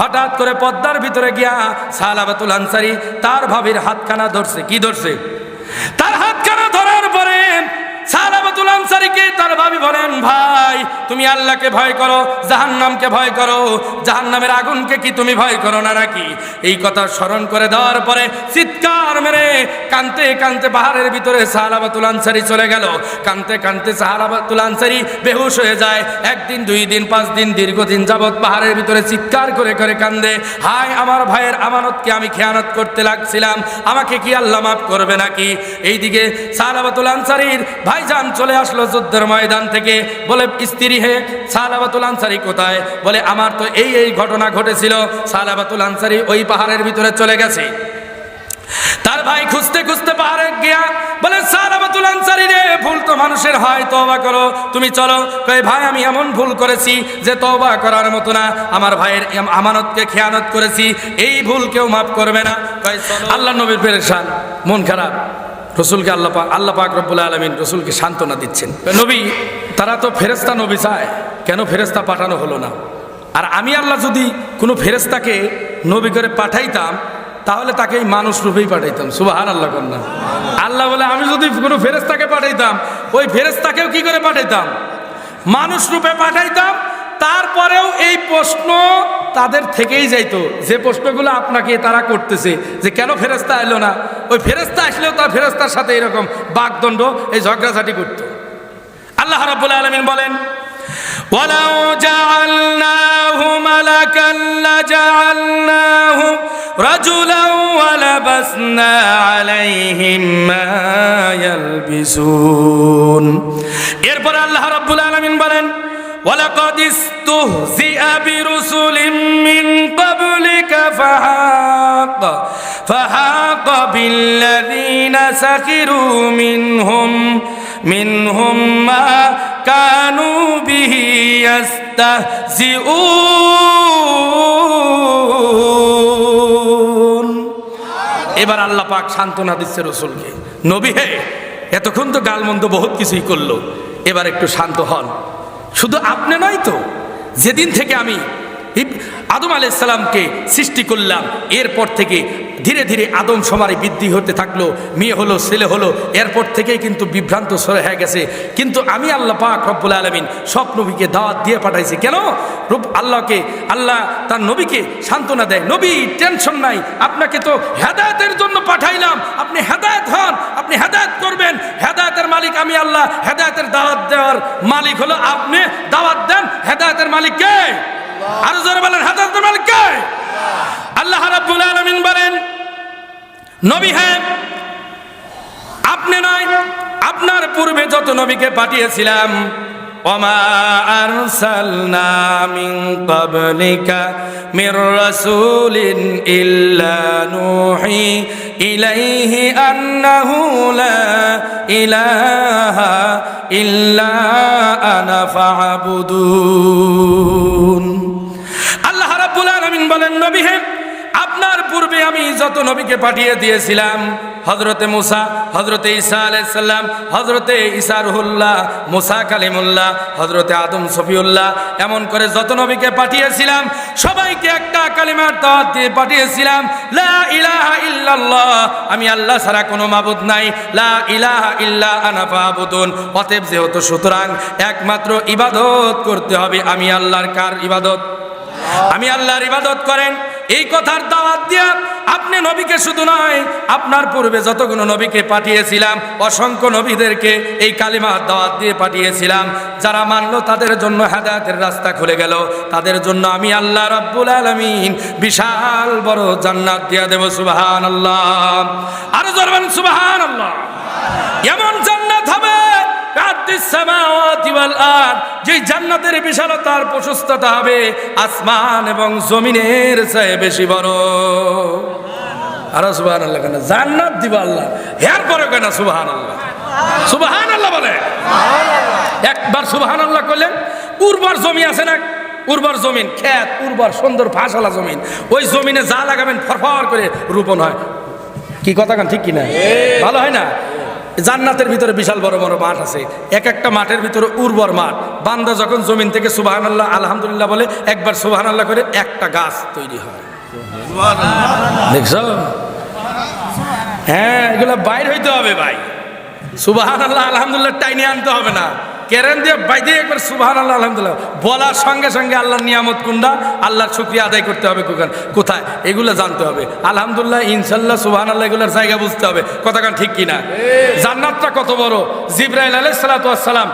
হঠাৎ করে পদ্মার ভিতরে গিয়া সালাবাতুল আনসারি তার ভাবির হাতখানা ধরছে। কি ধরছে? আনসারিকে তার ভাবি বলেন, ভাই, তুমি আল্লাহকে ভয় করো, জাহান্নামকে ভয় করো। জাহান্নামের আগুনকে কি তুমি ভয় করো না নাকি? এই কথা স্মরণ করে দেওয়ার পরে চিৎকার মেরে কানতে কানতে পাহাড়ের ভিতরে সাহালাবাতুল আনসারি চলে গেল। কানতে কানতে সাহালাবাতুল আনসারি বেহুশ হয়ে যায়। একদিন, দুই দিন, পাঁচ দিন, দীর্ঘদিন যাবৎ পাহাড়ের ভিতরে চিৎকার করে করে কান্দে। হায় আমার ভাইয়ের আমানতকে আমি খেয়ানত করতে লাগছিলাম। আমাকে কি আল্লাহ মাফ করবে নাকি? এইদিকে সাহালাবাতুল আনসারির ভাইজান চলে আসলো। যুদ্ধের ময়দান থেকে। বলে, স্ত্রী হে, সালাবাতুল আনসারি কোথায়? বলে, আমার তো এই এই ঘটনা ঘটেছিল। সালাবাতুল আনসারি ওই পাহাড়ের ভিতরে চলে গেছে। তার ভাই খুঁজতে খুঁজতে পাহাড়ে গিয়া বলে, সালাবাতুল আনসারি রে, ভুল তো মানুষের হয়, তওবা করো। তুমি চলো। কই ভাই, আমি এমন ভুল করেছি যে তওবা করার মতো না। আমার ভাইয়ের আমানতকে খেয়ানত করেছি। এই ভুল কেউ মাফ করবে না। কই চলো। আল্লাহ নবীর পেরেশান। মন খারাপ। রসুলকে আল্লাহ পাক আল্লাহ পাক রব্বুল আলমিন রসুলকে সান্ত্বনা দিচ্ছেন। নবী, তারা তো ফেরেস্তা নবী চায়, কেন ফেরেস্তা পাঠানো হলো না? আর আমি আল্লাহ যদি কোনো ফেরেস্তাকে নবী করে পাঠাইতাম, তাহলে তাকে এই মানুষ রূপেই পাঠাইতাম। সুবাহান আল্লাহ কন্যা আল্লাহ বলে, আমি যদি কোনো ফেরেস্তাকে পাঠাইতাম, ওই ফেরেস্তাকেও কি করে পাঠাইতাম? মানুষ রূপে পাঠাইতাম তারপরেও এই প্রশ্ন তাদের থেকেই যাইতো যে প্রশ্নগুলো আপনাকে তারা করতেছে যে কেন ফেরেস্তা এলো না ওই ফেরেস্তা আসলেও তার ফেরেস্তার সাথে এরকম বাগদণ্ড এই ঝগড়াঝাটি করতো আল্লাহ রাব্বুল আলামিন বলেন ولو جعلناه ملكا لجعلناه رجلا ولبسنا عليهم ما يلبسون এরপর আল্লাহ রাব্বুল আলামিন বলেন ولقد استهزئ برسل من قبلك فحاق فحاق بالذين سخروا منهم منهم ما كانوا به يستهزئون এবার আল্লাহ পাক সান্ত্বনা দিচ্ছে রসুলকে নবী হে এতক্ষণ তো গালমন্দ বহুত কিছুই করলো এবার একটু শান্ত হন শুধু আপনি নয় তো যেদিন থেকে আমি আদম আলাইসাল্লামকে সৃষ্টি করলাম। এরপর থেকে ধীরে ধীরে আদম সমারে বৃদ্ধি হতে থাকল, মেয়ে হলো, ছেলে হলো। এরপর থেকেই কিন্তু বিভ্রান্ত সরে হয়ে গেছে। কিন্তু আমি আল্লাহ পাক রব্বুল আলমিন সব নবীকে দাওয়াত দিয়ে পাঠাইছি। কেন? রূপ আল্লাহকে, আল্লাহ তার নবীকে সান্ত্বনা দেয়। নবী, টেনশন নাই। আপনাকে তো হেদায়তের জন্য পাঠাইলাম। আপনি হেদায়ত হন, আপনি হেদায়ত করবেন। হেদায়তের মালিক আমি আল্লাহ। হেদায়তের দাওয়াত দেওয়ার মালিক হলো আপনি। দাওয়াত দেন, হেদায়তের মালিক কে? আরো জোরে বলেন হেদায়তের মালিক কে আল্লাহ রাব্বুল আলামিন বলেন নবী হ্যাঁ আপনি নয় আপনার পূর্বে যত নবীকে পাঠিয়েছিলাম وما أرسلنا من قبلك من رسول إلا نوحي إليه أنه لا إله إلا أنا فاعبدون আল্লাহ রাব্বুল আলামিন বলেন, নবী হে, আপনার পূর্বে আমি যত নবীকে পাঠিয়ে দিয়েছিলাম হজরতে মুসা হজরতে ঈসা আলাইসাল্লাম হজরতে ঈসা রুহুল্লাহ, মুসা কালিমুল্লাহ হজরতে আদম সফিউল্লাহ, এমন করে যত নবীকে পাঠিয়েছিলাম, সবাইকে একটা কালিমার দাওয়াত দিয়ে পাঠিয়েছিলাম, লা ইলাহা ইল্লাল্লাহ আমি আল্লাহ ছাড়া কোনো মাবুদ নাই, লা ইলাহা ইল্লা আনা ফাবুদুন অতএব যেহেতু সুতরাং একমাত্র ইবাদত করতে হবে, আমি আল্লাহর কার ইবাদত? আমি আল্লাহর ইবাদত করেন। এই কথার দাওয়াত দিয়া আপনি নবীকে শুধু নয়, আপনার পূর্বে যতগুলো নবীকে পাঠিয়েছিলাম, অসংখ্য নবীদেরকে এই কালিমার দাওয়াত দিয়ে পাঠিয়েছিলাম। যারা মানলো তাদের জন্য হেদায়তের রাস্তা খুলে গেল। তাদের জন্য আমি আল্লাহ রব্বুল আলমিন বিশাল বড় জান্নাত দিয়া দেব সুবাহান আল্লাহ আরও জরবেন সুবাহান আল্লাহ এমন যে জান্নাতের বিশালতার প্রশস্ততা হবে আসমান এবং জমিনের চেয়ে বেশি বড়। আর সুবহান আল্লাহ কেন? জান্নাত দিব আল্লাহ। এর পরে কেন সুবহান আল্লাহ সুবহান আল্লাহ বলে? একবার সুবহান আল্লাহ করলেন উর্বর জমি আছে না? উর্বর জমিন খেত উর্বর সুন্দর ফাঁসওয়ালা জমিন। ওই জমিনে যা লাগাবেন ফরফর করে রোপণ হয়। কি কথা কান ঠিক কিনা? ভালো হয় না? জান্নাতের ভিতরে বিশাল বড় বড় মাঠ আছে। এক একটা মাঠের ভিতরে উর্বর মাঠ। বান্দা যখন জমিন থেকে সুবাহান আল্লাহ আলহামদুলিল্লাহ বলে একবার সুবাহান আল্লাহ করে একটা গাছ তৈরি হয়। দেখছ? হ্যাঁ এগুলো বাইর হইতে হবে ভাই। সুবাহান আল্লাহ আলহামদুলিল্লাহ টাইনে আনতে হবে না। কেরেন দিয়ে বাইদে একবার সুবাহান আল্লাহ আলহামদুলিল্লাহ। বলার সঙ্গে সঙ্গে আল্লাহর নিয়ামত কোনটা আল্লাহর শুক্রিয়া আদায় করতে হবে কোখান কোথায়? এগুলো জানতে হবে। আলহামদুলিল্লাহ ইনশাল্লাহ সুবাহান আল্লাহ এগুলোর জায়গা বুঝতে হবে। কথাখান ঠিক কিনা? জান্নাতটা কত বড়? জিব্রাইল আলাইহিস সালাতু ওয়াস সালাম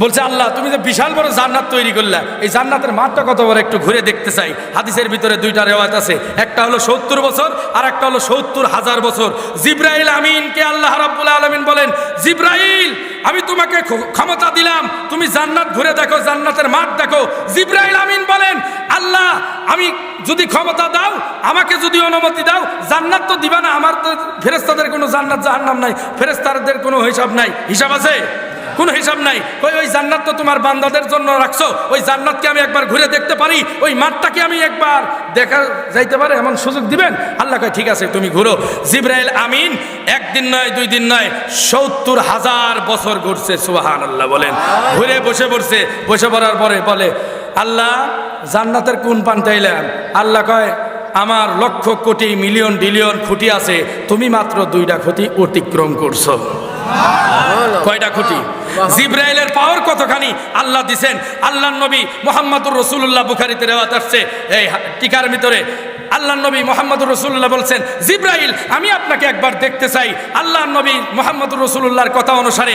বলছে, আল্লাহ, তুমি যে বিশাল বড় জান্নাত তৈরি করলে, এই জান্নাতের মাঠটা কত বড় একটু ঘুরে দেখতে চাই। হাদিসের ভিতরে দুইটা রেওয়াজ আছে। একটা হলো সত্তর বছর, আর একটা হলো সত্তর হাজার বছর। জিব্রাইল আমিনকে আল্লাহ রাব্বুল আলামিন বলেন, জিব্রাইল, আমি তোমাকে ক্ষমতা দিলাম। তুমি জান্নাত ঘুরে দেখো, জান্নাতের মাঠ দেখো। জিব্রাইল আমিন বলেন, আল্লাহ, আমি যদি ক্ষমতা দাও, আমাকে যদি অনুমতি দাও, জান্নাত তো দিবা না। আমার তো ফেরেস্তাদের কোনো জান্নাত জাহান্নাম নাই ফেরেস্তাদের কোনো হিসাব নাই। হিসাব আছে? কোনো হিসাব নাই। ওই ওই জান্নাত তো তোমার বান্দাদের জন্য রাখছো। ওই জান্নাতকে আমি একবার ঘুরে দেখতে পারি, ওই মাঠটাকে আমি একবার দেখা যাইতে পারে, এমন সুযোগ দিবেন? আল্লাহ কয়, ঠিক আছে, তুমি ঘুরো। জিব্রাইল, আমিন। একদিন নয়, দুই দিন নয়, সত্তর হাজার বছর ঘুরছে সুবাহান আল্লাহ বলেন। ঘুরে বসে পড়ছে, বসে পড়ার পরে বলে, আল্লাহ, জান্নাতের কোন পান্তে এলাম? আল্লাহ কয়, আমার লক্ষ কোটি মিলিয়ন ডিলিয়ন খুঁটি আছে, তুমি মাত্র দুইটা খুঁটি অতিক্রম করছ। কয়টা খুঁটি? জিব্রাইলের পাওয়ার কতখানি? আল্লাহ দিছেন আল্লাহ নবী মোহাম্মদুর রসুল্লাহ বুখারিতে রেওয়াত আসছে। এই টিকার ভিতরে আল্লাহ নবী মোহাম্মদুর রসুল্লাহ বলছেন, জিব্রাইল, আমি আপনাকে একবার দেখতে চাই। আল্লাহ নবী মোহাম্মদুর রসুল্লাহর কথা অনুসারে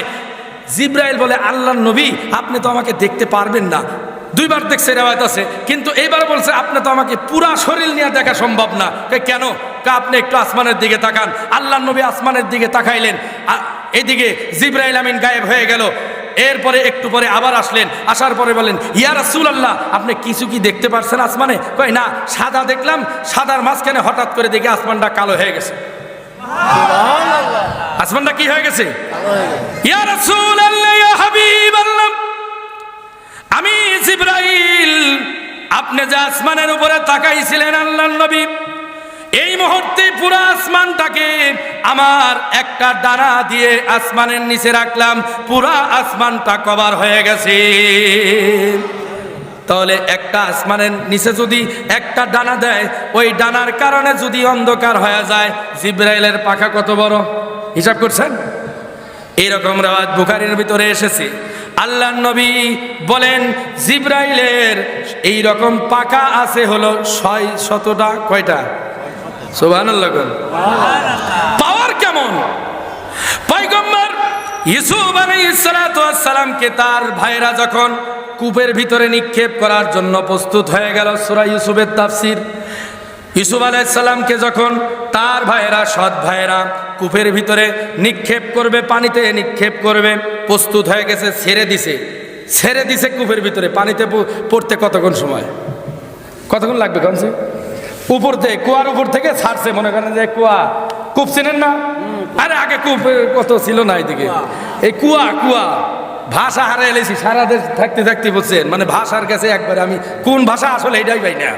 জিব্রাইল বলে আল্লাহ নবী, আপনি তো আমাকে দেখতে পারবেন না। দুইবার দেখছে, রেওয়ায়ত আছে। কিন্তু এইবার বলছে, আপনি তো আমাকে পুরা শরীর নিয়ে দেখা সম্ভব না। কেন? কা আপনি একটু আসমানের দিকে তাকান। আল্লাহ নবী আসমানের দিকে তাকাইলেন। এদিকে জিব্রাইল আমিন গায়েব হয়ে গেল। এরপরে একটু পরে আবার আসলেন। আসার পরে বলেন ইয়া রাসূল আল্লাহ আপনি কিছু কি দেখতে পারছেন আসমানে? কই না সাদা দেখলাম। সাদার মাঝখানে হঠাৎ করে দেখে আসমানটা কালো হয়ে গেছে। আসমানটা কি হয়ে গেছে? ইয়া রাসূল আল্লাহ ইয়া হাবিব আল্লাহ আমি জিব্রাইল আপনি যে আসমানের উপরে তাকাইছিলেন আল্লাহ নবী এই মুহূর্তে পুরো আসমানটাকে আমার একটা ডানা দিয়ে আসমানের নিচে রাখলাম। পুরা আসমানটা কভার হয়ে গেছে। তাহলে একটা আসমানের নিচে যদি একটা ডানা দেয়, ওই ডানার কারণে যদি অন্ধকার হয়ে যায়, জিব্রাইলের পাখা কত বড়? হিসাব করছেন? এইরকম রাওয়াত বুখারির ভিতরে এসেছে। আল্লাহ নবী বলেন, জিব্রাইলের এই রকম পাকা আছে হলো ছয় শতটা, কয়টা? পাওয়ার কেমন? পয়গম্বর সালামকে তার ভাইরা যখন কূপের ভিতরে নিক্ষেপ করার জন্য প্রস্তুত হয়ে গেল, সূরা ইউসুফের তাফসীর, ইউসুফ আলাইসাল্লামকে যখন তার ভাইয়েরা সৎ ভাইয়েরা কূপের ভিতরে নিক্ষেপ করবে, পানিতে নিক্ষেপ করবে, প্রস্তুত হয়ে গেছে, ছেড়ে দিছে। ছেড়ে দিছে কূপের ভিতরে, পানিতে পড়তে কতক্ষণ সময়? কতক্ষণ লাগবে কমসে উপর থেকে কুয়ার উপর থেকে ছাড়ছে মনে করেন যে কুয়া। কূপ চিনেন না? আরে আগে কূপ কত ছিল না এদিকে। এই কুয়া কুয়া। ভাষা হারে এলেছি সারা দেশ থাকতে থাকতে বলছেন মানে ভাষার কাছে একবারে আমি কোন ভাষা আসলে এটাই পাই না।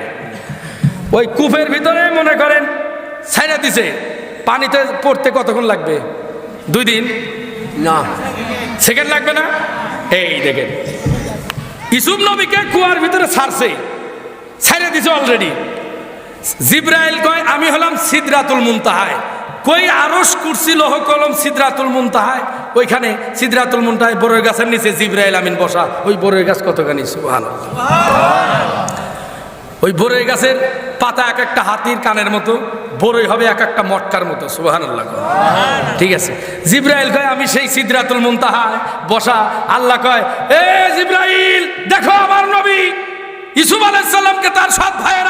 ওই কূপের ভিতরে মনে করেন ছাইড়া দিছে। পানিতে পড়তে কতক্ষণ লাগবে? দুই দিন? না। সেকেন্ড লাগবে না? এই দেখেন। ইসুফ নবীকে কুয়ার ভিতরে ছাড়ছে। ছেড়ে দিছে অলরেডি জিব্রাইল কয়, আমি হলাম সিদরাতুল মুনতাহায়। কই আরস কুরসি, লহ, কলম, সিদরাতুল মুনতাহায়। ওইখানে সিদরাতুল মুনতাহায় বড়ই গাছের নিচে জিব্রাইল আমিন বসা। ওই বড়ই গাছ কতখানি, সুবহানাল্লাহ। ওই বরই গাছের পাতা এক একটা হাতির কানের মতো, বরই হবে এক একটা মটকার মতো সুবাহান আল্লাহ ঠিক আছে। জিব্রাইল কয়, আমি সেই সিদ্রাতুল মুনতাহায়। বসা, আল্লাহ কয়, এ জিব্রাইল, দেখো আমার নবী, ইসুফ আলাইসাল্লামকে তার সৎ ভাইয়েরা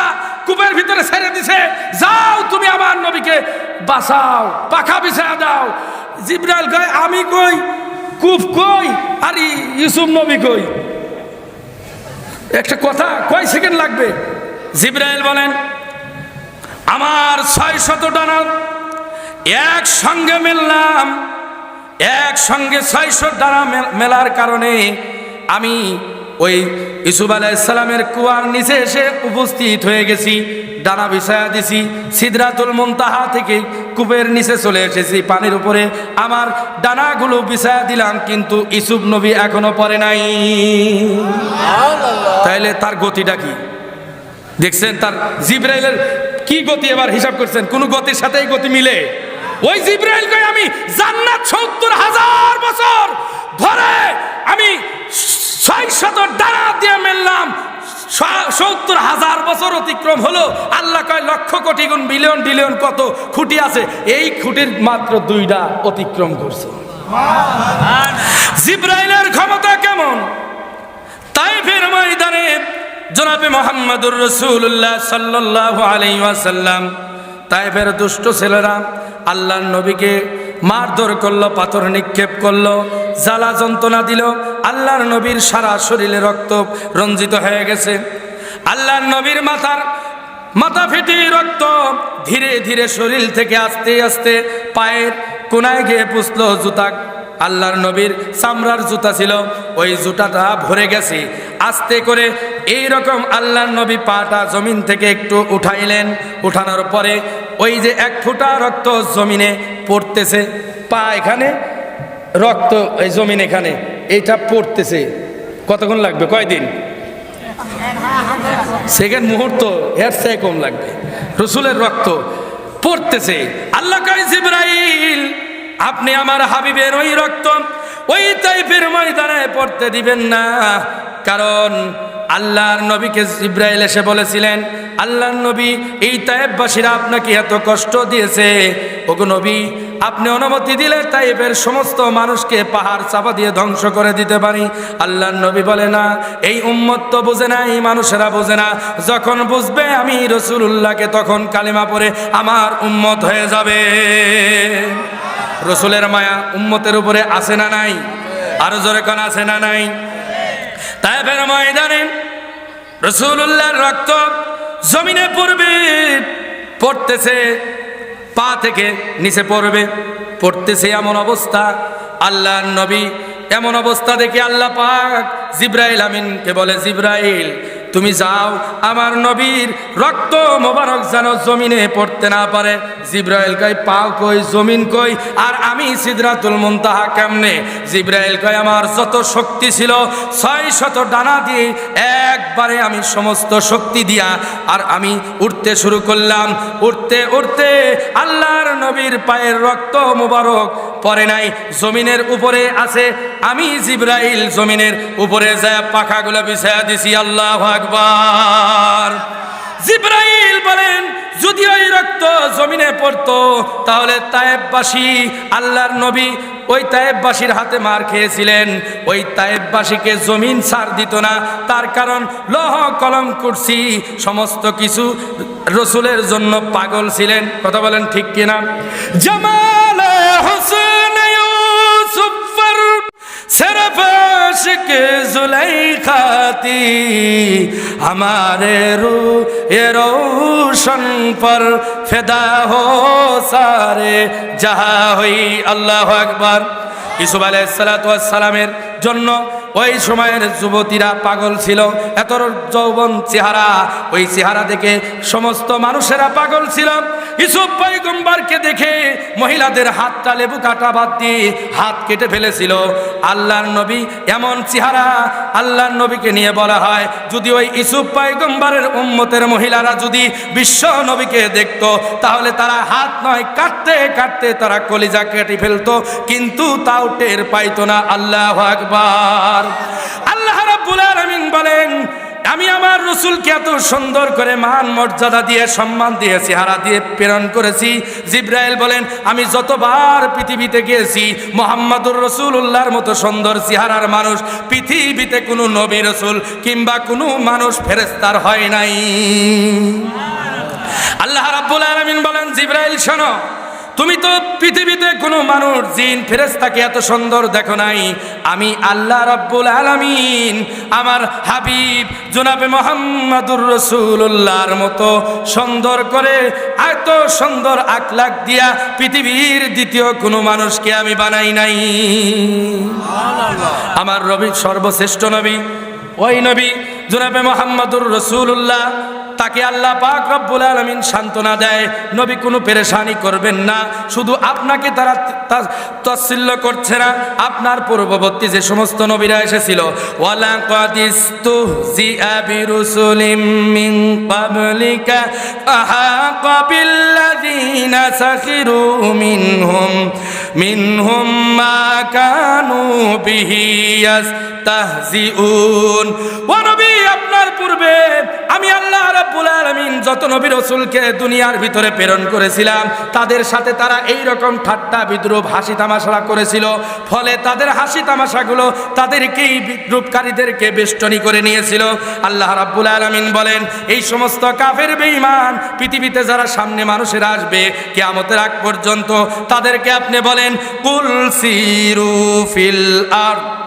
কূপের ভিতরে ছেড়ে দিছে, যাও তুমি আমার নবীকে বাঁচাও, পাখা বিছায়া দাও। জিব্রাইল কয়, আমি কই? কূপ কই? আর ইউসুফ নবী কই? একটা কথা, কয় সেকেন্ড লাগবে? জিব্রাইল বলেন, আমার ছয় শত ডানা একসঙ্গে মেললাম এক একসঙ্গে ছয়শো ডানা মেল- মেলার কারণে আমি ওই ইসুফ আলাইসালামের কুয়ার নিচে এসে উপস্থিত হয়ে গেছি ডানা বিছায়া দিছি সিদরাতুল মুনতাহা থেকে কূপের নিচে চলে এসেছি পানির উপরে আমার ডানাগুলো বিছায়া দিলাম কিন্তু ইসুফ নবী এখনও পরে নাই। তাইলে তার গতিটা কি? দেখছেন তার জিব্রাইলের কি গতি এবার হিসাব করছেন? কোন গতির সাথে এই গতি মিলে। ওই জিব্রাইল আমি জান্নাত সত্তর হাজার বছর ধরে আমি ছয় শত ডানা মেললাম। সত্তর হাজার বছর অতিক্রম হলো। আল্লাহ কয়, লক্ষ কোটি গুণ, বিলিয়ন বিলিয়ন কত খুঁটি আছে। এই খুঁটির মাত্র দুইটা অতিক্রম করছে জিব্রাইলের ক্ষমতা কেমন? তাইফের ময়দানে জনাবে মোহাম্মদুর রসুল্লাহ সাল্লাহ আলাইসাল্লাম তাইফের দুষ্ট ছেলেরা আল্লাহর নবীকে মারধর করল, পাথর নিক্ষেপ করল, জ্বালা যন্ত্রণা দিল। আল্লাহর নবীর সারা শরীরে রক্ত রঞ্জিত হয়ে গেছে। আল্লাহর নবীর মাথার মাথা ফেটে রক্ত ধীরে ধীরে শরীর থেকে আস্তে আস্তে পায়ের কোনায় গিয়ে পুষলো জুতা। আল্লাহর নবীর চামড়ার জুতা ছিল, ওই জুতাটা ভরে গেছে। আস্তে করে এই রকম আল্লাহর নবী পাটা জমিন থেকে একটু উঠাইলেন। উঠানোর পরে ওই যে এক ফুটা রক্ত জমিনে পড়তেছে, পা এখানে, রক্ত এই জমিন এখানে, এইটা পড়তেছে। কতক্ষণ লাগবে? কয়দিন? সেকেন্ড মুহূর্ত, এর চেয়ে কম লাগবে। রসুলের রক্ত পড়তেছে। আল্লাহ জিব্রাইল, আপনি আমার হাবিবের ওই রক্ত, ওই টাইপের ময়দানে পড়তে দিবেন না। কারণ আল্লাহর নবীকে ইব্রাহিল এসে বলেছিলেন, আল্লাহর নবী, এই তায়েববাসীরা আপনাকে এত কষ্ট দিয়েছে। ওগো নবী, আপনি অনুমতি দিলে তাইফের সমস্ত মানুষকে পাহাড় চাপা দিয়ে ধ্বংস করে দিতে পারি। আল্লাহর নবী বলে, না, এই উম্মত তো বোঝে না, এই মানুষেরা বোঝে না। যখন বুঝবে আমি রসুল্লাহকে তখন কালিমা পরে আমার উম্মত হয়ে যাবে। রসুলের মায়া উম্মতের উপরে আসে না নাই? আরও জোরে কোন আসে না নাই? তাই ফের ময়দানে রসুল্লাহর রক্ত জমিনে পড়বে, পড়তেছে, পা থেকে নিচে পড়বে, পড়তেছে এমন অবস্থা। আল্লাহর নবী এমন অবস্থা দেখে আল্লাহ পাক জিব্রাইল আমিনকে বলে, জিব্রাইল তুমি যাও, আমার নবীর রক্ত মোবারক যেন জমিনে পড়তে না পারে। জিব্রাইল কয়, পাও কই, জমিন কই? আর আমি সিদরাতুল মুনতাহা কেমনে? জিব্রাইল কয়, আমার যত শক্তি ছিল, ছয় শত ডানা দিয়ে একবারে আমি সমস্ত শক্তি দিয়া আর আমি উঠতে শুরু করলাম। উঠতে উঠতে আল্লাহর নবীর পায়ের রক্ত মোবারক পরে নাই, জমিনের উপরে আছে। আমি জিব্রাইল জমিনের উপরে যায় পাখাগুলো বিছায়া দিছি, আল্লাহ আকবার। জিব্রাইল বলেন, যদি ওই রক্ত জমিনে পড়তো, তাহলে তায়েববাসী আল্লাহর নবী ওই তায়েববাসীর হাতে মার খেয়েছিলেন। ওই তায়েববাসীকে জমিন ছাড় দিত না। তার কারণ লহ, কলম করছি সমস্ত কিছু রসুলের জন্য পাগল ছিলেন। কথা বলেন ঠিক কিনা? জামাল सिर्फ इश्क जुलेखाती हमारे रू ये रोशन पर फिदा हो सारे जहा हुई अल्लाह আকবার ইসুফ আলাইসালামের জন্য ওই সময়ের যুবতীরা পাগল ছিল। এত যৌবন চেহারা, ওই চেহারা দেখে সমস্ত মানুষেরা পাগল ছিল। ইসুফ পৈগম্বরকে দেখে মহিলাদের হাতটা লেবু কাটা বাদ দিয়ে হাত কেটে ফেলেছিল। আল্লাহর নবী এমন চেহারা আল্লাহর নবীকে নিয়ে বলা হয়, যদি ওই ইসুফ পৈগম্বরের উম্মতের মহিলারা যদি বিশ্ব নবীকে দেখত, তাহলে তারা হাত নয়, কাটতে কাটতে তারা কলিজা কেটে ফেলতো। কিন্তু তাও টের পাইতো না, আল্লাহ আকবার। আল্লাহ রাব্বুল আলামিন বলেন, আমি আমার রসুলকে এত সুন্দর করে মান, মর্যাদা দিয়ে, সম্মান দিয়ে, চেহারা দিয়ে প্রেরণ করেছি। জিব্রাইল বলেন, আমি যতবার পৃথিবীতে গিয়েছি, মোহাম্মদুর রসুল্লাহর মতো সুন্দর চেহারার মানুষ পৃথিবীতে কোনো নবী রসুল কিংবা কোনো মানুষ ফেরেস্তার হয় নাই। আল্লাহ রাব্বুল আলামিন বলেন, জিব্রাইল, শোনো তুমি তো পৃথিবীতে কোনো মানুষ জিন ফেরেস্তাকে এত সুন্দর দেখো নাই। আমি আল্লাহ রাব্বুল আলামিন আমার হাবিব জনাবে মোহাম্মদুর রসুল্লাহর মতো সুন্দর করে এত সুন্দর আখলাক দিয়া পৃথিবীর দ্বিতীয় কোনো মানুষকে আমি বানাই নাই। আমার রবি সর্বশ্রেষ্ঠ নবী ওই নবী জনাবে মোহাম্মদুর রসুল্লাহ তাকে আল্লাহ পাক রব্বুল আলমিন সান্ত্বনা দেয়, নবী কোনো পেরেশানি করবেন না। শুধু আপনাকে তারা তা- তাচ্ছিল্য করছে না, আপনার পূর্ববর্তী যে সমস্ত নবীরা এসেছিল কানু বিহি ইয়াস্তাহজিউন। ও নবী, আপনার পূর্বে আমি আল্লাহ রাব্বুল আলামিন যত নবী রাসূলকে দুনিয়ার ভিতরে প্রেরণ করেছিলাম, তাদের সাথে তারা এই রকম ঠাট্টা বিদ্রুপ হাসি তামাশা করেছিল। ফলে তাদের হাসি তামাশাগুলো তাদেরকেই বিদ্রুপকারীদেরকে বেষ্টনী করে নিয়েছিল। আল্লাহ রাব্বুল আলামিন বলেন, এই সমস্ত কাফের বেঈমান, পৃথিবীতে যারা সামনে মানুষের আসবে, কিয়ামতের আগ পর্যন্ত তাদেরকে আপনি বলেন, কুল সিরু ফিল আরদ।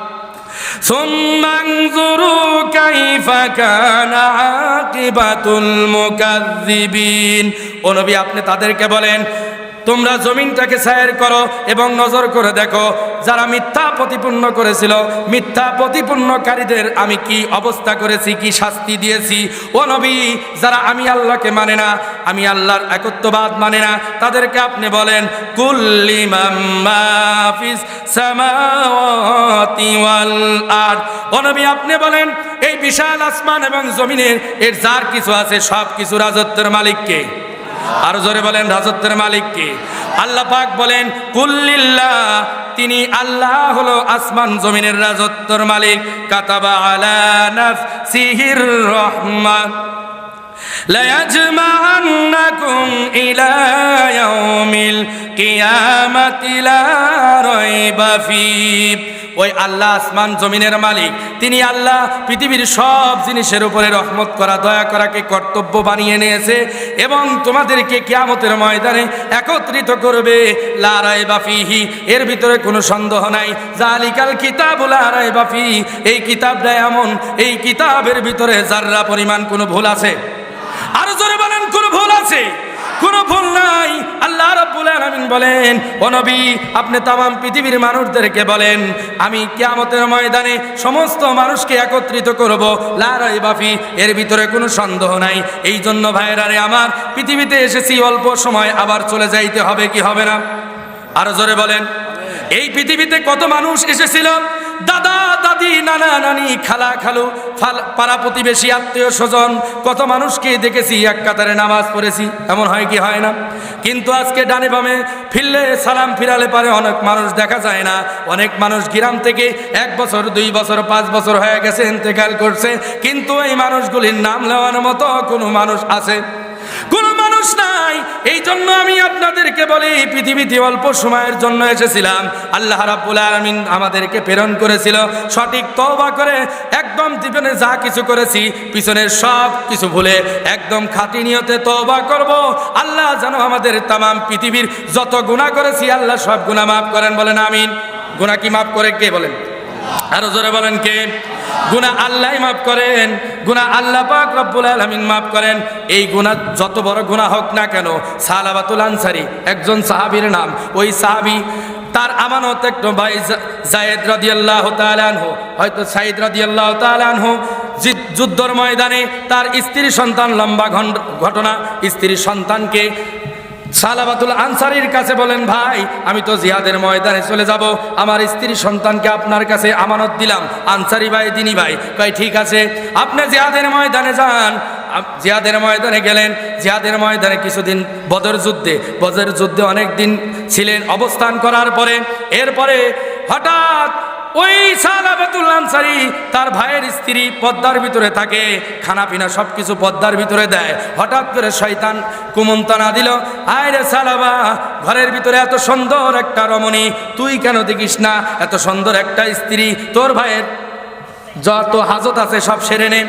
ও নবী আপনি তাদেরকে বলেন তোমরা জমিনটাকে সায়ের করো এবং নজর করে দেখো, যারা মিথ্যা প্রতিপূর্ণ করেছিল, মিথ্যা প্রতিপূর্ণকারীদের আমি কি অবস্থা করেছি, কি শাস্তি দিয়েছি? ও নবী, যারা আমি আল্লাহকে মানে না, আমি আল্লাহর একত্ববাদ মানে না, তাদেরকে আপনি বলেন কুল্লি মাফিস সামাওয়াতি ওয়াল আরদ। ও নবী, আপনি বলেন, এই বিশাল আসমান এবং জমিনের, এর যার কিছু আছে সব কিছু রাজত্বের মালিককে। আরও জোরে বলেন রাজত্বের মালিক কে? আল্লাহ পাক বলেন, কুল্লিল্লাহ, তিনি আল্লাহ হলো আসমান জমিনের রাজত্বর মালিক। কাতাবা আলা নাফসিহির রহমান। ليجمعنكم إلى يوم القيامة لا ريب فيه ওই আল্লাহ আসমান জমিনের মালিক তিনি আল্লাহ পৃথিবীর সব জিনিসের উপরে রহমত করা দয়া করাকে কর্তব্য বানিয়ে নিয়েছে এবং তোমাদেরকে কিয়ামতের ময়দানে একত্রিত করবে লারাই বাফিহি এর ভিতরে কোনো সন্দেহ নাই জালিকাল কিতাব লারাই বাফি এই কিতাবটা এমন এই কিতাবের ভিতরে যাররা পরিমাণ কোনো ভুল আছে আছে। কোন ভুল নাই। আল্লাহ রাব্বুল আলামিন বলেন, ও নবী, আপনি তামাম পৃথিবীর মানুষদেরকে বলেন, আমি কিয়ামতের ময়দানে সমস্ত মানুষকে একত্রিত করব। লারাই বাফি এর ভিতরে কোনো সন্দেহ নাই। এই জন্য ভাইরারে আমার, পৃথিবীতে এসেছি, অল্প সময় আবার চলে যাইতে হবে, কি হবে না? আরও জোরে বলেন, এই পৃথিবীতে কত মানুষ এসেছিল? দাদা, দাদি, নানা, নানি, খালা, খালু পাড়া প্রতিবেশী, আত্মীয় স্বজন, কত মানুষকে দেখেছি, এক কাতারে নামাজ পড়েছি, এমন হয় কি হয় না? কিন্তু আজকে ডানে বামে ফিরলে, সালাম ফিরালে পারে অনেক মানুষ দেখা যায় না। অনেক মানুষ গ্রাম থেকে এক বছর, দুই বছর, পাঁচ বছর হয়ে গেছে, ইন্তেকাল করছে, কিন্তু এই মানুষগুলির নাম নেওয়ার মতো কোনো মানুষ আছে। মানুষ নাই। এই জন্য আমি আপনাদেরকে বলি পৃথিবীতে অল্প সময়ের জন্য এসেছিলাম। আল্লাহ রাব্বুল আলামিন আমাদেরকে প্রেরণ করেছিল। সঠিক তওবা করে একদম জীবনে যা কিছু করেছি, পিছনের সব কিছু ভুলে একদম খাঁটি নিয়তে তওবা করব। আল্লাহ যেন আমাদের তামাম পৃথিবীর যত গুনাহ করেছি, আল্লাহ সব গুনাহ মাফ করেন, বলেন আমিন। গুনাহ কি মাফ করে কে বলেন? আরও জোরে বলেন কে? গুনা আল্লাহ মাফ করেন গুনা আল্লাহ পাক রব্বুল আলামিন মাফ করেন। এই গুনাহ যত বড় গুনাহ হোক না কেন সালাবাতুল আনসারি, একজন সাহাবীর নাম। ওই সাহাবী তার আমানত একটু ভাই জায়েদ রাদিয়াল্লাহু তাআলা আনহু, হয়তো সাইদ রাদিয়াল্লাহু তাআলা আনহু যুদ্ধর ময়দানে তার স্ত্রী সন্তান লম্বা ঘটনা, স্ত্রী সন্তানকে সালাবাতুল আনসারির কাছে বলেন, ভাই, আমি তো জিহাদের ময়দানে চলে যাব। আমার স্ত্রী সন্তানকে আপনার কাছে আমানত দিলাম। আনসারি ভাই, দিনী ভাই কই ঠিক আছে। আপনি জিহাদের ময়দানে যান। জিহাদের ময়দানে গেলেন। জিহাদের ময়দানে কিছুদিন বদর যুদ্ধে বদর যুদ্ধে অনেক দিন ছিলেন অবস্থান করার পরে, এরপরে হঠাৎ ওই সালাবাতুল আনসারি তার ভাইয়ের স্ত্রী পদ্মার ভিতরে থাকে খানা পিনা সব কিছু পদ্মার ভিতরে দেয়। হঠাৎ করে শয়তান কুমন্তনা দিল, আয় রে সালাবা, ঘরের ভিতরে এত সুন্দর একটা রমণী, তুই কেন দেখিস না? এত সুন্দর একটা স্ত্রী, তোর ভাইয়ের যত হাজত আছে সব সেরে নে।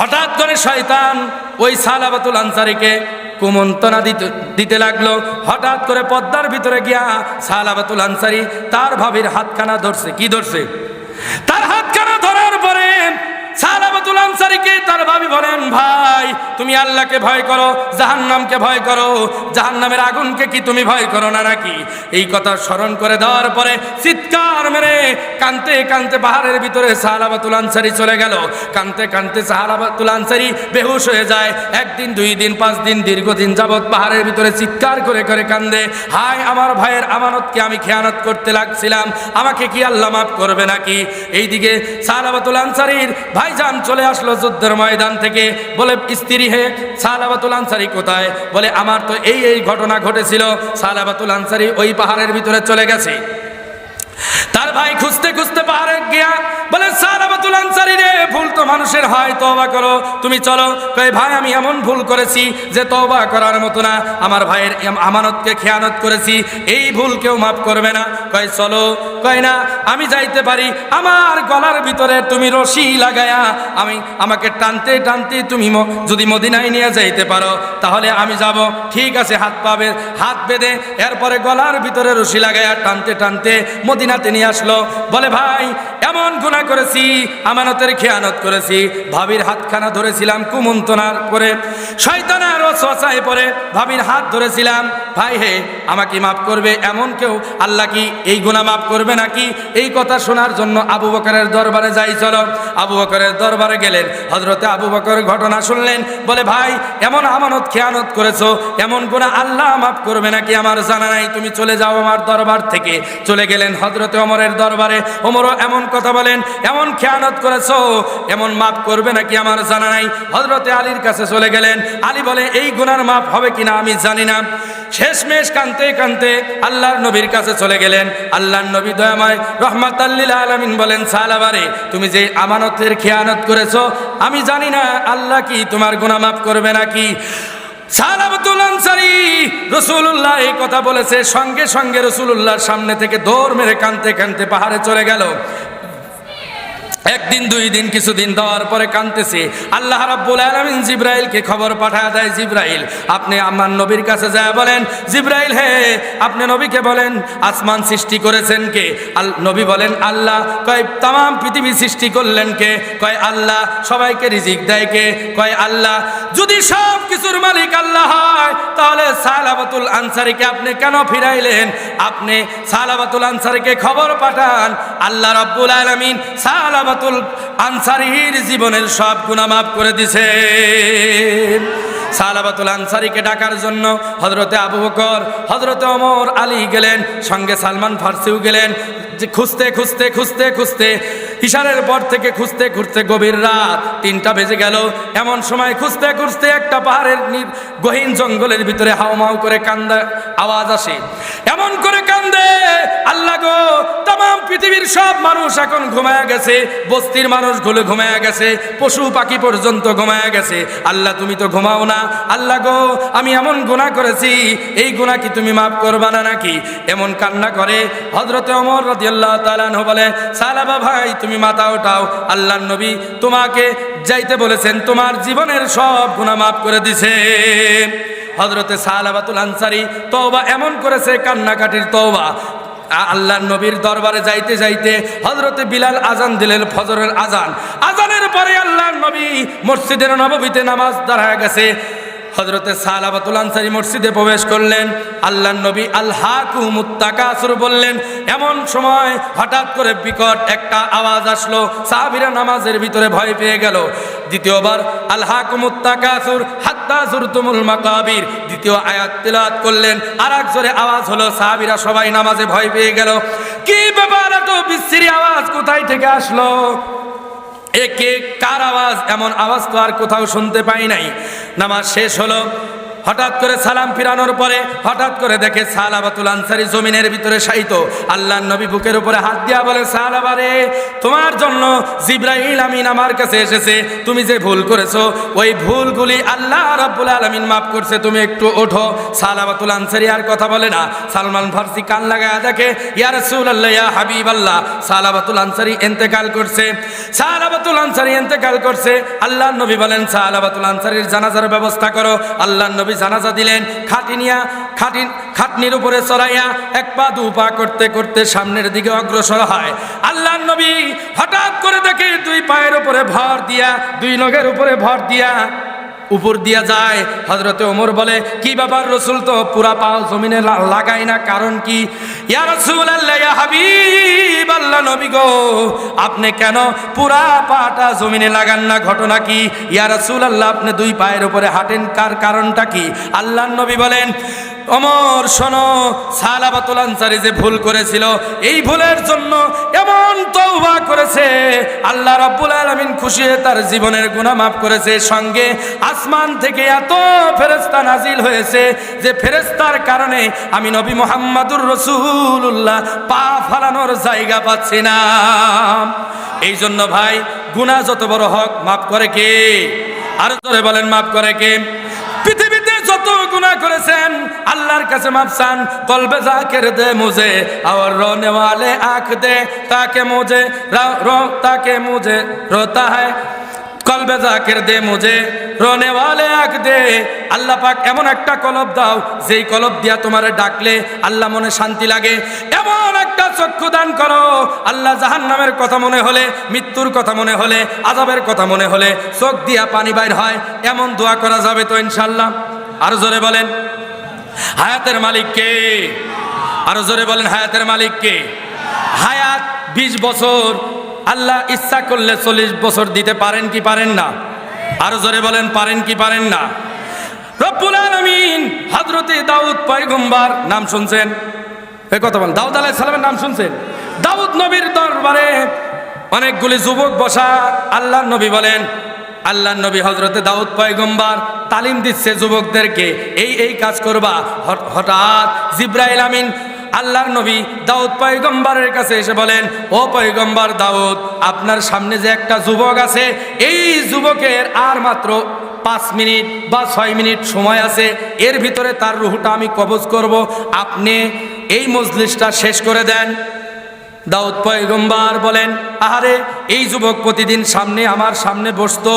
হঠাৎ করে শয়তান ওই সালাবাতুল আনসারিকে কুমন্তনা দিতে দিতে লাগল। হঠাৎ করে পদ্মার ভিতরে গিয়া সালাবাতুল আনসারি তার ভাবির হাতখানা ধরছে। কি ধরছে? বলেন, ভাই, তুমি আল্লাহকে ভয় করো, জাহান্নামকে ভয় করো। জাহান্নামের আগুনকে কি তুমি ভয় করো না নাকি? এই কথা স্মরণ করে দেওয়ার পরে চিৎকার মেরে কানতে কানতে পাহাড়ের ভিতরে সাহালাবাতুল আনসারি চলে গেল। কানতে কানতে সাহালাবাতুল আনসারি বেহুশ হয়ে যায়। একদিন, দুই দিন, পাঁচ দিন, দীর্ঘদিন যাবৎ পাহাড়ের ভিতরে চিৎকার করে করে কান্দে। হায়, আমার ভাইয়ের আমানতকে আমি খেয়ানত করতে লাগছিলাম। আমাকে কি আল্লাহ মাফ করবে নাকি? এইদিকে সাহালাবাতুল আনসারির ভাইজান চলে আসলো যুদ্ধের ময়দান থেকে বলে, স্ত্রী হে, সালাবাতুল আনসারি কোথায়? বলে, আমার তো এই এই ঘটনা ঘটেছিল। সালাবাতুল আনসারি ওই পাহাড়ের ভিতরে চলে গেছে। তার ভাই খুঁজতে খুঁজতে পাহাড়ে গিয়া বলে সারাবাতুল আনসারি রে, ভুল তো মানুষের হয়, তওবা করো। তুমি চলো। কই ভাই, আমি এমন ভুল করেছি যে তওবা করার মতো না। আমার ভাইয়ের আমানতকে খেয়ানত করেছি। এই ভুল কেউ মাফ করবে না। কই চলো। কই না, আমি যাইতে পারি। আমার গলার ভিতরে তুমি রশি লাগায়া, আমি আমাকে টানতে টানতে তুমি যদি মদিনায় নিয়ে যাইতে পারো, তাহলে আমি যাব। ঠিক আছে, হাত পাবে, হাত বেঁধে এরপরে গলার ভিতরে রশি লাগায়া টানতে টানতে মদিনাতে নিয়ে আসলো। বলে, ভাই এমন গুণা করেছি, আমানতের খেয়ানত করেছি, ভাবির হাতখানা ধরেছিলাম কুমন্তনার করে শয়তানার ওয়াসওয়াসায় পরে ভাবির হাত ধরেছিলাম, ভাই হে, আমাকে মাফ করবে এমন কেউ? আল্লাহ কি এই গুণা মাফ করবে নাকি? এই কথা শোনার জন্য আবু বকরের দরবারে যাই, চলো। আবু বকরের দরবারে গেলেন হজরতে আবু বকর ঘটনা শুনলেন, বলে, ভাই, এমন আমানত খেয়ানত করেছ, এমন গুণা আল্লাহ মাফ করবে নাকি আমার জানা নাই? তুমি চলে যাও আমার দরবার থেকে। চলে গেলেন হজরতে অমরের দরবারে। অমরও এমন কথা বলেন, এমন খেয়ানত করেছ? এমন মাপ করবে নাকি আমার জানা নাই? হজরতে আলীর কাছে চলে গেলেন। আলী বলে, এই গুনার মাপ হবে কিনা আমি জানি না। শেষমেশ কানতে কানতে আল্লাহর নবীর কাছে চলে গেলেন। আল্লাহর নবী দয়াময় রহমাত আলমিন বলেন সালাবারে তুমি যে আমানতের খেয়ানত করেছ, আমি জানি না আল্লাহ কি তোমার গুনাহ মাফ করবে নাকি? রসুল্লাহ এই কথা বলেছে। সঙ্গে সঙ্গে রসুল্লাহর সামনে থেকে দৌড় মেরে কানতে কানতে পাহাড়ে চলে গেল। একদিন, দুই দিন, কিছুদিন দেওয়ার পরে কানতেছে, আল্লাহ রাব্বুল আলামিন জিব্রাইলকে খবর পাঠায় দেয়, জিব্রাইল, আপনি আমার নবীর কাছে যায় বলেন, জিব্রাইল হে, আপনি নবীকে বলেন, আসমান সৃষ্টি করেছেন কে? আল, নবী বলেন, আল্লাহ, কয়, তাম, পৃথিবী সৃষ্টি করলেন কে? কয়, আল্লাহ, সবাইকে রিজিক দেয় কে? কয়, আল্লাহ, যদি সব কিছুর মালিক আল্লাহ হয়, তাহলে সালাবাতুল আনসারিকে আপনি কেন ফিরাইলেন? আপনি সালাবাতুল আনসারিকে খবর পাঠান, আল্লাহ রাব্বুল আলামিন সালাবাতুল আনসারির জীবনের সব গুনাহ মাফ করে দিছে। সালাবাতুল আনসারিকে ডাকার জন্য হজরতে আবু বকর হজরতে অমর আলী গেলেন, সঙ্গে সালমান ফার্সিও গেলেন। খুঁজতে খুঁজতে খুঁজতে খুঁজতে ইশারের পর থেকে খুঁজতে খুঁজতে গভীর রাত তিনটা বেজে গেল। এমন সময় খুঁজতে খুঁজতে একটা পাহাড়ের গহীন জঙ্গলের ভিতরে হাওমাও করে কান্দা আওয়াজ আসে। এমন করে কান্দে, আল্লাহ গো তাম পৃথিবীর সব মানুষ এখন ঘুমায়া গেছে, বস্তির মানুষগুলো ঘুমায়া গেছে, পশু পাখি পর্যন্ত ঘুমায়া গেছে। আল্লাহ, তুমি তো ঘুমাও না। আল্লাহ গো, আমি এমন গুনাহ করেছি, এই গুনাহ কি তুমি মাফ করবা না নাকি? এমন কান্না করে হজরতে অমর রাদিয়াল্লাহু তাআলা আনহু বলে সালাবা ভাই, তুমি মাথা ওঠাও আল্লাহর নবী তোমাকে যাইতে বলেছেন, তোমার জীবনের সব গুনাহ মাফ করে দিছে। হজরতে সালাবাতুল আনসারি তওবা এমন করেছে, কান্নাকাটির তওবা। আ- আল্লাহর নবীর দরবারে যাইতে যাইতে হজরতে বিলাল আজান দিলেন, ফজরের আজান আজানের পরে আল্লাহর নবী মসজিদের নববীতে নামাজ দাঁড়ায় গেছে। হজরতে সালাবাতুল আনসারি মসজিদে প্রবেশ করলেন। আল্লাহ নবী আল্লাহু মুত্তাকাসুর বললেন, এমন সময় হঠাৎ করে বিকট একটা আওয়াজ আসলো। সাহাবীরা নামাজের ভিতরে ভয় পেয়ে গেল। দ্বিতীয়বার আল্লাহু মুত্তাকাসুর হাত্তা জুরতুমুল মাকাবির দ্বিতীয় আয়াত তিলাওয়াত করলেন। আর এক জোরে আওয়াজ হলো, সাহাবীরা সবাই নামাজে ভয় পেয়ে গেল। কি ব্যাপার এত বিশ্রী আওয়াজ কোথায় থেকে আসলো? এ কে কার আওয়াজ? এমন আওয়াজ তো আর কোথাও শুনতে পাই নাই। নামাজ শেষ হলো। হঠাৎ করে সালাম ফিরানোর পরে হঠাৎ করে দেখে সালাবাতুল আনসারি জমিনের ভিতরে শায়িত। আল্লাহ নবী বুকের উপরে হাত দিয়া বলে সালাবারে তোমার জন্য জিব্রাহিল আমিন আমার কাছে এসেছে। তুমি যে ভুল করেছ, ওই ভুলগুলি আল্লাহ রাব্বুল আলামিন মাফ করছে। তুমি একটু ওঠো। সালাবাতুল আনসারি আর কথা বলে না। সালমান ফার্সি কান লাগায় দেখে, ইয়া রাসূলুল্লাহ, ইয়া হাবিবাল্লাহ। সালাবাতুল আনসারি ইন্তেকাল করছে। সালাবাতুল আনসারি ইন্তেকাল করছে। আল্লাহ নবী বলেন, সালাবাতুল আনসারির জানাজার ব্যবস্থা করো। আল্লাহ নবী জানাজা দিলেন খাটিনিয়া খাটি, খাটনির উপরে চড়াইয়া এক পা দু পা করতে করতে সামনের দিকে অগ্রসর হয়। আল্লাহ নবী হঠাৎ করে দেখে দুই পায়ের উপরে ভর দিয়া, দুই নখের উপরে ভর দিয়া উপর দিয়া যায়। হজরতে ওমর বলে, কি ব্যাপার রসুল তো পুরা পাও জমিনে লাগাই না? কারণ কি? আপনি কেন পুরা পাটা জমিনে লাগান না? ঘটনা কি? ইয়ারসুল আল্লাহ আপনি দুই পায়ের উপরে হাঁটেন। কার কারণটা কি? আল্লাহ নবী বলেন অমর শোনো, সালাবাতুল আনসারি যে ভুল করেছিল, এই ভুলের জন্য এমন তওবা করেছে, আল্লাহ রাব্বুল আলামিন খুশি হয়ে তার জীবনের গুনাহ মাফ করেছে সঙ্গে আসমান থেকে এত ফেরেশতা নাজিল হয়েছে যে ফেরেশতার কারণে আমি নবী মুহাম্মাদুর রাসূলুল্লাহ পা ফালানোর জায়গা পাচ্ছি না। এই জন্য ভাই, গুনাহ যত বড় হক, মাফ করে কে? আরও জোরে বলেন, মাফ করে কে? গুনাহ করেছেন। আল্লাহর কাছে মাফ চান। কলবে জাকের দে মুঝে আর রোনে ওয়ালে আঁখ দে, তাকে মুঝে র, তাকে মুঝে রতা হয়। কলবে জাকের দে মুঝে রোনে ওয়ালে আঁখ দে। আল্লাহ পাক এমন একটা কলব দাও, যেই কলব দিয়া তোমারে ডাকলে আল্লাহ মনে শান্তি লাগে। এমন একটা চক্ষু দান করো, আল্লাহ জাহান নামের কথা মনে হলে, মৃত্যুর কথা মনে হলে আজাবের কথা মনে হলে চোখ দিয়া পানি বাইর হয়। এমন দোয়া করা যাবে তো ইনশাল্লাহ আরও জোরে বলেন, হায়াতের মালিক কে? আরও জোরে বলেন, হায়াতের মালিক কে? হায়াত বিশ বছর, আল্লাহ ইচ্ছা করলে চল্লিশ বছর দিতে পারেন কি পারেন না? আরও জোরে বলেন, পারেন কি পারেন না? রব্বুল দাউদ নাম শুনছেন? কথা দাউদ নাম শুনছেন? দাউদ নবীর অনেকগুলি যুবক বসা, আল্লাহর নবী বলেন আল্লাহর নবী হজরতে দাউদ পয়গম্বার তালিম দিচ্ছে যুবকদেরকে, এই এই কাজ করবা। হঠাৎ জিব্রাইল আমিন আল্লাহর নবী দাউদ পয়গম্বরের কাছে এসে বলেন, ও পয়গম্বর দাউদ, আপনার সামনে যে একটা যুবক আছে, এই যুবকের আর মাত্র পাঁচ মিনিট বা ছয় মিনিট সময় আছে, এর ভিতরে তার রুহুটা আমি কবজ করব। আপনি এই মজলিসটা শেষ করে দেন। দাউদ পয়গম্বর বলেন, আহারে, এই যুবক প্রতিদিন সামনে আমার সামনে বসতো।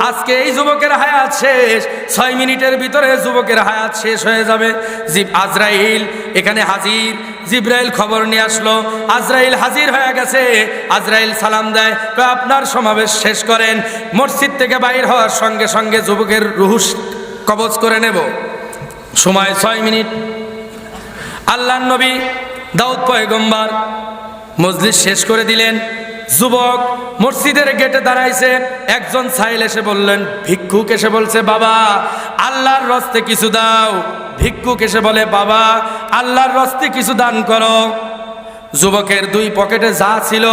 আজকে এই যুবকের হায়াত শেষ। ছয় মিনিটের ভিতরে যুবকের হায়াত শেষ হয়ে যাবে। জিব আজরাইল এখানে হাজির। জিব্রাইল খবর নিয়ে আসলো। আজরাইল হাজির হয়ে গেছে। আজরাইল সালাম দেয় আপনার সমাবেশ শেষ করেন। মসজিদ থেকে বাইর হওয়ার সঙ্গে সঙ্গে যুবকের রুহুস কবজ করে নেব। সময় ছয় মিনিট। আল্লাহ নবী দাউদ পয়গম্বর মজলিস শেষ করে দিলেন। যুবক মসজিদের গেটে দাঁড়াইছে। একজন সাইল এসে বললেন, ভিক্ষুক এসে বলছে, বাবা, আল্লাহর রস্তে কিছু দাও। ভিক্ষুক এসে বলে, বাবা, আল্লাহর রস্তে কিছু দান করো। যুবকের দুই পকেটে যা ছিল,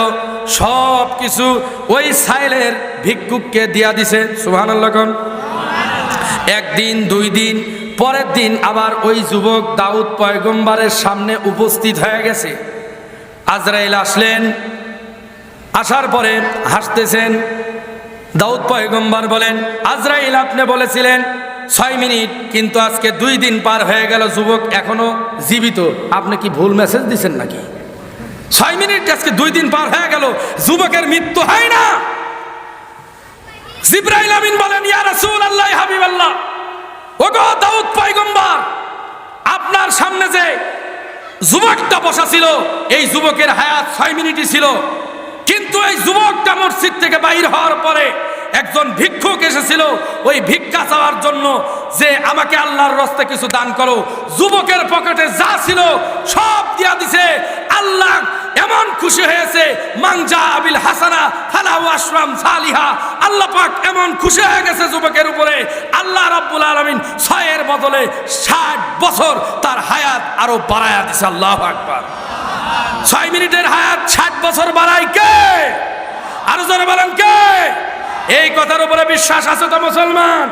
সব কিছু ওই সাইলের ভিক্ষুককে দিয়া দিছে। কোন। একদিন, দুই দিন, পরের দিন আবার ওই যুবক দাউদ পয়গম্বারের সামনে উপস্থিত হয়ে গেছে। আজরাইল আসলেন। আসার পরে হাসতেছেন। দাউদ পয়গম্বর বলেন, আজরাইল, আপনি বলেছিলেন ছয় মিনিট, কিন্তু আজকে দুই দিন পার হয়ে গেল, যুবক এখনও জীবিত। আপনি কি ভুল মেসেজ দিচ্ছেন নাকি? ছয় মিনিট, আজকে দুই দিন পার হয়ে গেল, যুবকের মৃত্যু হয় না। জিব্রাইল আমিন বলেন, ইয়া রাসূল আল্লাহ হাবিব আল্লাহ ওগো দাউদ পয়গম্বর, আপনার সামনে যে যুবকটা বসা ছিল, এই যুবকের হায়াত ছয় মিনিটই ছিল। কিন্তু এই যুবকটা মসজিদ থেকে বাইর হওয়ার পরে একজন ভিক্ষুক এসেছিল, ওই ভিক্ষা চাওয়ার জন্য যে আমাকে আল্লাহর রস্তে কিছু দান করো। যুবকের পকেটে যা ছিল, সব দিয়া দিছে। আল্লাহ এমন খুশি হয়েছে, মাংজা আবিল হাসানা ফালাহু আশরাম সালিহা। আল্লাহ পাক এমন খুশি হয়ে গেছে যুবকের উপরে। আল্লাহ রাব্বুল আলামিন ছয়ের বদলে ষাট বছর তার হায়াত আরও বাড়ায়া দিছে, আল্লাহ আকবার। ছয় মিনিটের হায়াত ষাট বছর বাড়ায় কে? আরও জোরে বলেন কে? এই কথার উপরে বিশ্বাস আছে তো মুসলমান?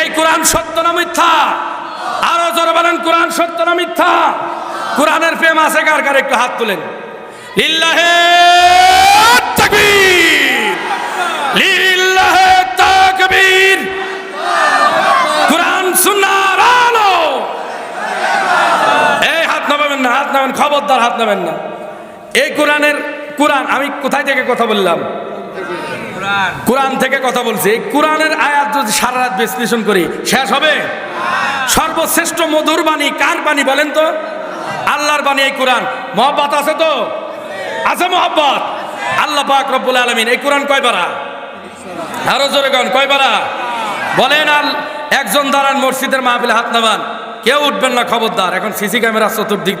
এই কোরআন সত্য না মিথ্যা? আরও জোরে বলেন, কোরআন সত্য না মিথ্যা? কোরআনের প্রেম আছে কার কার? একটু হাত তুলেন। লিল্লাহে তাকবীর। লিল্লাহে তাকবীর। কোরআন, সুন্নাহর আলো। এই হাত নামাবেন না, হাত নামেন খবরদার হাত নামেন না। এই কোরআনের, কোরআন, আমি কোথায় থেকে কথা বললাম? কোরআন থেকে কথা বলছি। এই কোরআনের আয়াত যদি সারা রাত বিশ্লেষণ করি, শেষ হবে? সর্বশ্রেষ্ঠ মধুর বাণী কার বাণী বলেন তো? আল্লাহর বাণী এই কোরআন। মহব্বত আছে তো? আছে মহব্বত। আল্লাহ পাক রব্বুল আলমিন, এই কোরআন কয় পারা? আরও জোরে গান কয় পারা? বলেন আর একজন দাঁড়ান মসজিদের মাহফিলে হাত নামান। কেউ উঠবেন না, খবরদার। এখন সিসি ক্যামেরা চতুর্দিক